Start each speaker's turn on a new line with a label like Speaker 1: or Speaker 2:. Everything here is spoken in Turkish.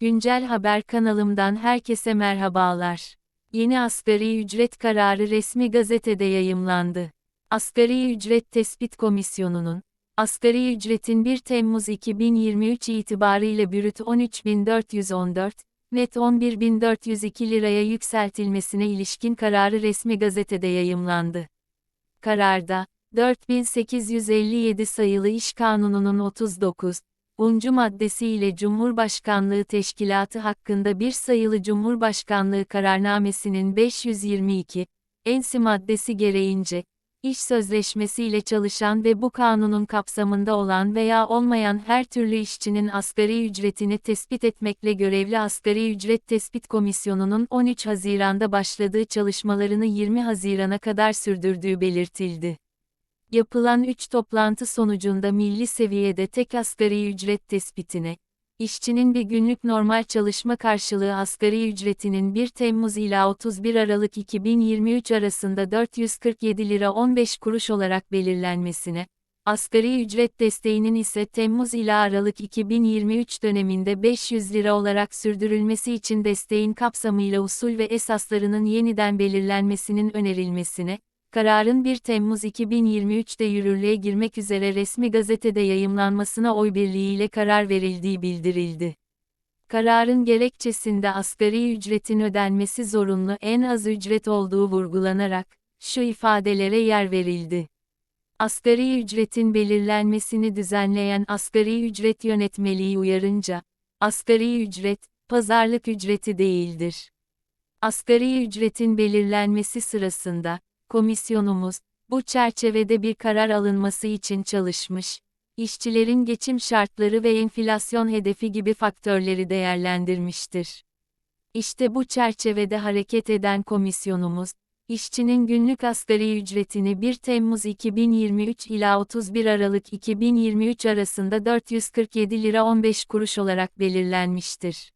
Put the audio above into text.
Speaker 1: Güncel Haber kanalımdan herkese merhabalar. Yeni asgari ücret kararı resmi gazetede yayımlandı. Asgari Ücret Tespit Komisyonu'nun, asgari ücretin 1 Temmuz 2023 itibarıyla brüt 13.414, net 11.402 liraya yükseltilmesine ilişkin kararı resmi gazetede yayımlandı. Kararda, 4857 sayılı İş Kanunu'nun 39, uncu maddesi ile Cumhurbaşkanlığı Teşkilatı hakkında bir sayılı Cumhurbaşkanlığı kararnamesinin 522, ensi maddesi gereğince, iş sözleşmesiyle çalışan ve bu kanunun kapsamında olan veya olmayan her türlü işçinin asgari ücretini tespit etmekle görevli Asgari Ücret Tespit Komisyonu'nun 13 Haziran'da başladığı çalışmalarını 20 Haziran'a kadar sürdürdüğü belirtildi. Yapılan 3 toplantı sonucunda milli seviyede tek asgari ücret tespitine, işçinin bir günlük normal çalışma karşılığı asgari ücretinin 1 Temmuz ila 31 Aralık 2023 arasında 447 lira 15 kuruş olarak belirlenmesine, asgari ücret desteğinin ise Temmuz ila Aralık 2023 döneminde 500 lira olarak sürdürülmesi için desteğin kapsamıyla usul ve esaslarının yeniden belirlenmesinin önerilmesine, kararın 1 Temmuz 2023'te yürürlüğe girmek üzere resmi gazetede yayımlanmasına oy birliğiyle karar verildiği bildirildi. Kararın gerekçesinde asgari ücretin ödenmesi zorunlu en az ücret olduğu vurgulanarak, şu ifadelere yer verildi. Asgari ücretin belirlenmesini düzenleyen asgari ücret yönetmeliği uyarınca, asgari ücret, pazarlık ücreti değildir. Asgari ücretin belirlenmesi sırasında, Komisyonumuz, bu çerçevede bir karar alınması için çalışmış, işçilerin geçim şartları ve enflasyon hedefi gibi faktörleri değerlendirmiştir. İşte bu çerçevede hareket eden komisyonumuz, işçinin günlük asgari ücretini 1 Temmuz 2023 ila 31 Aralık 2023 arasında 447 lira 15 kuruş olarak belirlenmiştir.